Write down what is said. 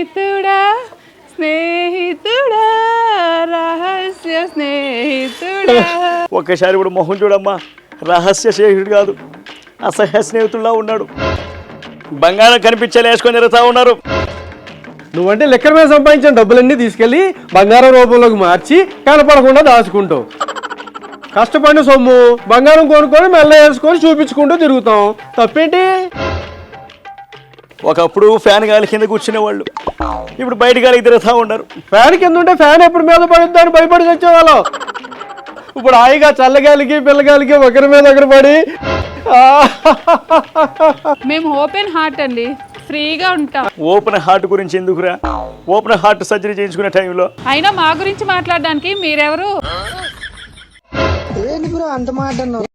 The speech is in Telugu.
స్నేహితుడా స్నేహితుడా రహస్య స్నేహితుడా. ఒకసారి కూడా మొహం చూడమ్మా. రహస్య స్నేహితుడు కాదు అసహ్య స్నేహితుడులా ఉన్నాడు. బంగారం కనిపించేలా వేసుకొని తిరుగుతా ఉన్నారు. నువ్వంటే లెక్కల మీద సంపాదించిన డబ్బులన్నీ తీసుకెళ్ళి బంగారం రూపంలోకి మార్చి కనపడకుండా దాచుకుంటావు కష్టపడిన సొమ్ము బంగారం కొనుక్కొని మెల్ల వేసుకొని చూపించుకుంటూ తిరుగుతాం. తప్పేంటి? ఒకప్పుడు ఫ్యాన్ గాలి కింద కూర్చునే వాళ్ళు ఇప్పుడు బయట గాలికి తిరుగుతూ ఉన్నారు. ఫ్యాన్ కింద ఉంటే ఫ్యాన్ ఎప్పుడు మీద పడుద్దని భయపడి వచ్చేవాళ్ళం ఇప్పుడు హాయిగా చల్లగాలికి పిల్లగాలికి ఒకరి మీద ఒకరు పడి. ఆ, మేము ఓపెన్ హార్ట్ అండి ఫ్రీగా ఉంటాం. ఓపెన్ హార్ట్ గురించి ఎందుకురా? ఓపెన్ హార్ట్ సర్జరీ చేయించుకునే టైంలో. అయినా మా గురించి మాట్లాడడానికి మీరెవరు? అంత మాట